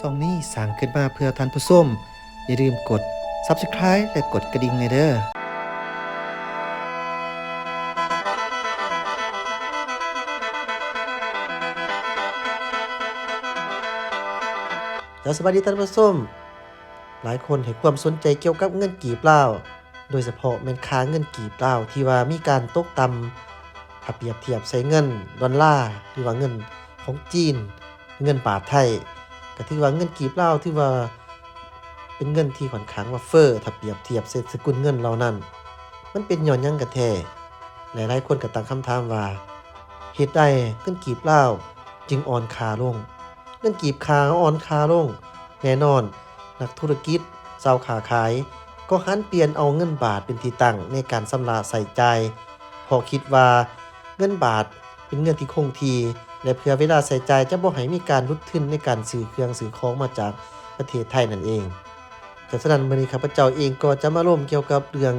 ซองนี้สร้างขึ้นมาเพื่อท่านผู้ชมอย่าลืมกด Subscribe และกดกระดิ่งในเด้อแล้วสวัสดีท่านผู้ชมหลายคนให้ความสนใจเกี่ยวกับเงินกีบเล่าโดยเฉพาะแม่นค้าเงินกีบเล่าที่ว่ามีการตกต่ำถ้าเปรียบเทียบใช้เงินดอลลาร์หรือว่าเงินของจีน เงินบาทไทย ก็ถือว่าเงินกีบเลาที่ว่าเป็นเงินที่ค่อนข้างว่าเฟ้อถ้าเปรียบเทียบเศรษฐกุลเงินเหล่านั้น มันเป็นย้อนยังกะแท้หลายๆคนก็ตั้งคำถามว่าเหตุใดเงินกีบเลาจึงอ่อนค่าลง เงินกีบคาอ่อนค่าลง แน่นอน นักธุรกิจเจ้าขาขาย ก็หันเปลี่ยนเอาเงินบาทเป็นที่ตั้งในการสำราใส่ใจพอคิดว่าเงินบาทเป็นเงินที่คงที และเพื่อเวลาใส่ใจจะบ่ให้มีการรุดทุนในการซื้อเครื่องซื้อของมาจากประเทศไทยนั่นเองแต่ฉะนั้นมื้อนี้ข้าพเจ้าเองก็จะมาร่วมเกี่ยวกับเรื่อง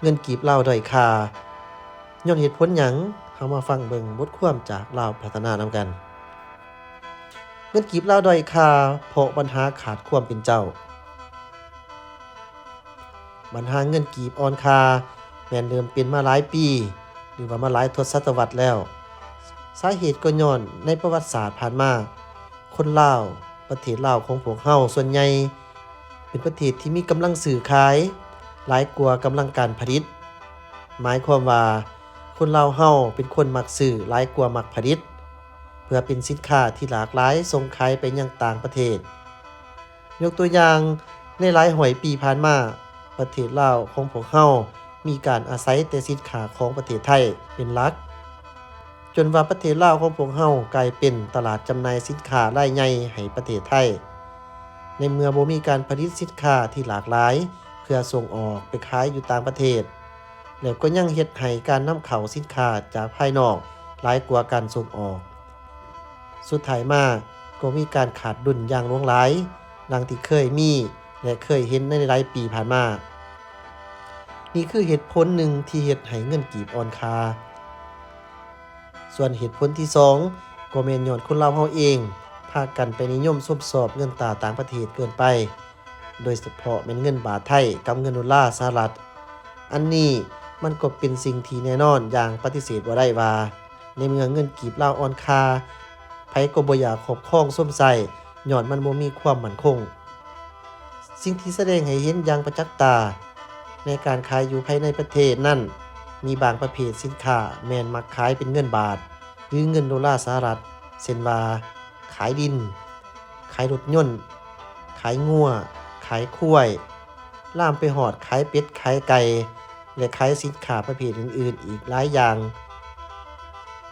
เงินกีบเล่าด้อยค่าย้อนเหตุผลหยังเฮามาฟังเบิ่งบทความจากลาวพัฒนานำกัน เงินกีบเล่าด้อยค่าเพราะปัญหาขาดความเป็นเจ้าปัญหาเงินกีบอ่อนค่าแม้นเดิมเป็นมาหลายปี หรือว่ามาหลายทศวรรษแล้ว สาเหตุก็ย้อนในประวัติศาสตร์ผ่านมา คนลาวประเทศลาวของพวกเฮาส่วนใหญ่เป็นประเทศที่มีกำลังสื่อขาย หลายกว่ากำลังการผลิต หมายความว่าคนลาวเฮาเป็นคนมักสื่อหลายกว่ามักผลิต เพื่อเป็นสินค้าที่หลากหลายส่งขายไปยังต่างประเทศ ยกตัวอย่างในหลายหอยปีผ่านมาประเทศลาวของพวกเฮามีการอาศัยแต่สินค้าของประเทศไทยเป็นหลัก จนว่าประเทศลาวของพวกเฮากลายเป็นตลาดจำหน่ายสินค้ารายใหญ่ให้ประเทศไทย ในเมื่อบ่มีการผลิตสินค้าที่หลากหลาย เพื่อส่งออกไปขายอยู่ต่างประเทศ แล้วก็ยังเฮ็ดให้การนำเข้าสินค้าจากภายนอกหลายกว่าการส่งออก สุดท้ายมาก็มีการขาดดุลอย่างหลวงหลายดังที่เคยมีและเคยเห็นในหลายปีผ่านมา นี่คือเหตุผลหนึ่งที่เฮ็ดให้เงินกีบอ่อนคา ส่วนเหตุผลที่ 2 ก็แมนย้อนคนลาวเฮาเองพากันไปนิยมซบสอบเงินตาต่างประเทศเกินไป โดยเฉพาะเป็นเงินบาทไทยกับเงินดอลลาร์สหรัฐ อันนี้มันก็เป็นสิ่งที่แน่นอนอย่างปฏิเสธบ่าได้ว่า ในเมืองเงินกีบลาวอ่อนคาไผก็บ่อยากครอบครองส้มใส่ย้อนมันบ่มีความมั่นคง สิ่งที่แสดงให้เห็นอย่างประจักษ์ตา ในการขายอยู่ภายในประเทศนั่น มีบางประเภทสินค้าแมนมักขายเป็นเงินบาท หรือเงินดอลลาร์สหรัฐเช่นว่า ขายดิน ขายรถยนต์ ขายงัว ขายคุ้วยล่ามไปหอดขายเป็ด ขายไก่ และขายสินค้าประเภทอื่น ๆ อีกหลายอย่าง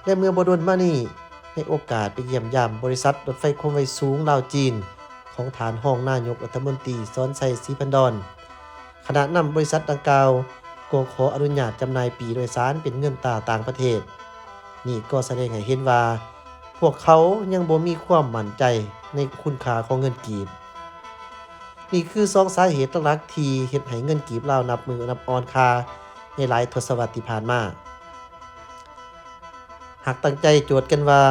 และเมื่อบดนมานี่ในโอกาสไปเยี่ยมยามบริษัทรถไฟความไวสูงลาวจีน ของฐานห้องนายกรัฐมนตรีซ้อนไซสีพันดอนขณะนำบริษัทดังกล่าว ก็ขออนุญาตจำหน่ายปีโดยสารเป็นเงินตราต่างประเทศ นี่ก็แสดงให้เห็นว่า พวกเขายังบ่มีความมั่นใจในคุณค่าของเงินกีบ นี่คือสองสาเหตุหลักที่เฮ็ดให้เงินกีบลาวนับมือนับออนคาในหลายทศวรรษที่ผ่านมา หากตั้งใจโจทย์กันว่า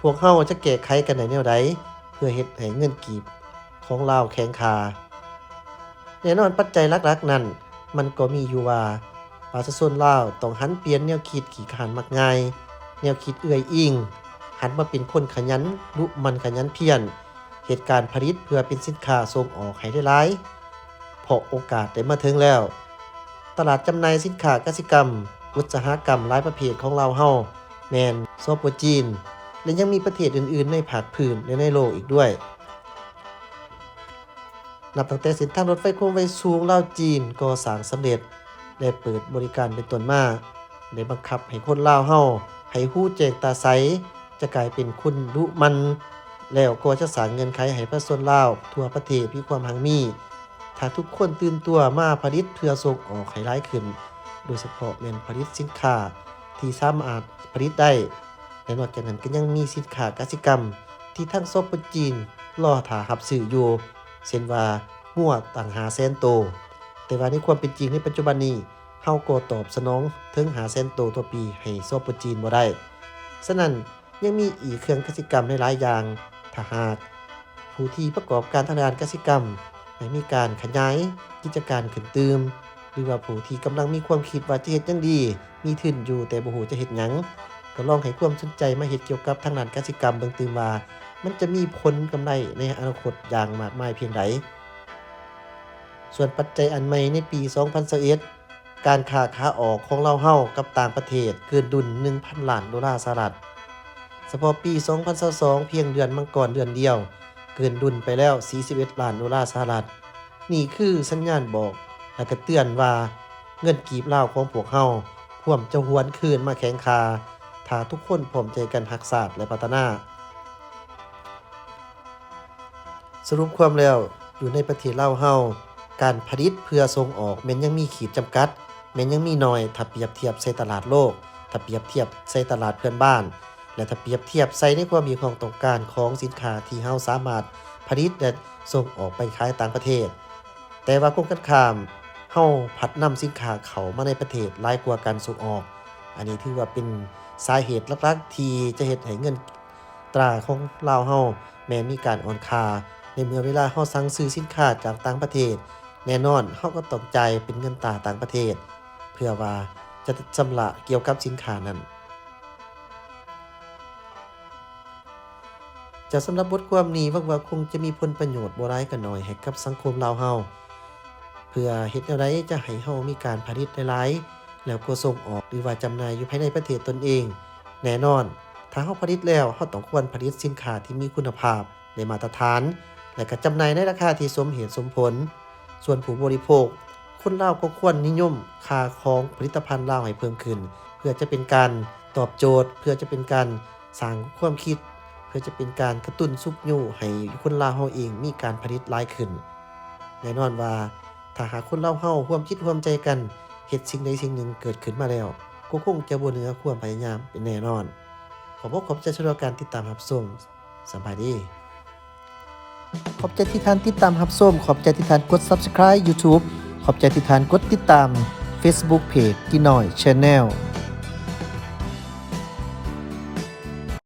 พวกเฮาจะแก้ไขกันในแนวใดเพื่อเฮ็ดให้เงินกีบของลาวแข็งคาแน่นอนปัจจัยหลักๆ นั้น มันก็มีอยู่ว่าประชาชนลาวต้องหันเปลี่ยนแนวคิดขี้ขานมักง่าย แนวคิดเอื้อยอิง หันมาเป็นคนขยันลุมันขยันเพียรเหตุการณ์ผลิตเพื่อเป็นสินค้าส่งออกให้ได้หลายเพราะโอกาสได้มาถึงแล้ว ตลาดจำหน่ายสินค้ากสิกรรม อุตสาหกรรมหลายประเภทของเราวเฮาแมนซอปจีน และยังมีประเทศอื่น ๆ ในภาคพื้นและในโลกอีกด้วย นับตั้งแต่เส้นทางรถไฟความไวสูงลาวจีนก่อสร้างสำเร็จ ได้เปิดบริการเป็นต้นมาได้บังคับให้คนลาวเฮาให้ฮู้แจงตาใส จะกลายเป็นคนรุมัน แล้วก็จะสร้างเงินไขให้ประชาชนลาว ทั่วประเทศมีความหังมี ถ้าทุกคนตื่นตัวมาผลิตเพื่อส่งออกให้หลายขึ้น โดยเฉพาะแม่นผลิตสินค้าที่สามารถผลิตได้และนอกจากนั้นก็ยังมีสินค้ากสิกรรม ที่ทั้งซบจีนรอถารับซื้ออยู่ เช่นว่าหัวต่างหาแสนโต แต่ว่าในความเป็นจริงในปัจจุบันนี้เฮาก็ตอบสนองถึงหาแสนโตต่อปีให้ซบจีนบ่ได้ฉะนั้นยังมีอีกเครื่องกสิกรรมหลายอย่างถ้าหากผู้ที่ประกอบการทางด้านกสิกรรมให้มีการขยายกิจการขึ้นตืมหรือว่าผู้ที่กำลังมีความคิดว่าจะเฮ็ดยังดี มีทุนอยู่แต่บ่ฮู้จะเฮ็ดหยัง ก็ลองให้ความสนใจมาเฮ็ดเกี่ยวกับทางด้านกสิกรรมเบิ่งตืมว่า มันจะมีผลกำไรในอนาคตอย่างมากมายเพียงใดส่วนปัจจัยอันใหม่ในปี 2021การค้าขาออกของเราเฮ้ากับต่างประเทศเกินดุล 1,000 ล้านดอลลาร์สหรัฐเฉพาะปี 2022 เพียงเดือนมังกรเดือนเดียว เกินดุลไปแล้ว 41 ล้านดอลลาร์สหรัฐ นี่คือสัญญาณบอก และก็เตือนว่าเงินกีบเลาของพวกเฮาพร้อมจะหวนคืนมาแข็งคา ถ้าทุกคนพร้อมใจกันรักษาสและพัฒนา สรุปความแล้วอยู่ในประเทศลาเฮาการผลิตเพื่อส่งออกแม้นยังมีขีดจำกัดแม้นยังมีน้อยถ้าเปรียบเทียบใส่ตลาดโลก ถ้าเปรียบเทียบใส่ตลาดเพื่อนบ้าน และถ้าเปรียบเทียบใส่ในความมีความต้องการของสินค้าที่เฮาสามารถผลิตและส่งออกไปขายต่างประเทศ แต่ว่าคงกันข้ามเฮาพัดนำสินค้าเขามาในประเทศหลายกว่าการส่งออก อันนี้ถือว่าเป็นสาเหตุหลักๆ ที่จะเฮ็ดให้เงินตราของลาวเฮาแม้นมีการอ่อนค่าในเมื่อเวลาเฮาสั่งซื้อสินค้าจากต่างประเทศ แน่นอนเฮาก็ต้องจ่ายเป็นเงินตราต่างประเทศ เพื่อว่าจะชำระเกี่ยวกับสินค้านั้นจะสำหรับบทความนี้วังว่าคงจะมีผลประโยชน์บ่ร้ายกันหน่อยให้กับสังคมลาวเฮาเพื่อเฮ็ดแนวใดจะให้เฮามีการผลิตหลายๆ แล้วก็ส่งออกหรือว่าจำหน่ายอยู่ภายในประเทศตนเอง แน่นอน ถ้าเฮาผลิตแล้วเฮาต้องควรผลิตสินค้าที่มีคุณภาพในมาตรฐาน และก็จำหน่ายในราคาที่สมเหตุสมผล ส่วนผู้บริโภค คนลาวก็ควรนิยมค่าของผลิตภัณฑ์ลาวให้เพิ่มขึ้น เพื่อจะเป็นการตอบโจทย์ เพื่อจะเป็นการสร้างความคิด เพื่อจะเป็นการกระตุ้นซุกยู่ให้คนลาวเฮาเองมีการผลิตหลายขึ้น แน่นอนว่าถ้าหากคนเลาเฮาร่วมคิดร่วมใจกัน เหตุสิ่งใดสิ่งหนึ่งเกิดขึ้นมาแล้วก็คงจะบวเนื้อความพยายามเป็นแน่นอน ขอบคุณขอบใจสำหรับการติดตามรับชมสบายดี ขอบใจที่ท่านติดตามรับชมขอบใจที่ท่านกด Subscribe YouTube ขอบใจที่ท่านกดติดตาม Facebook Page กินหน่อย Channel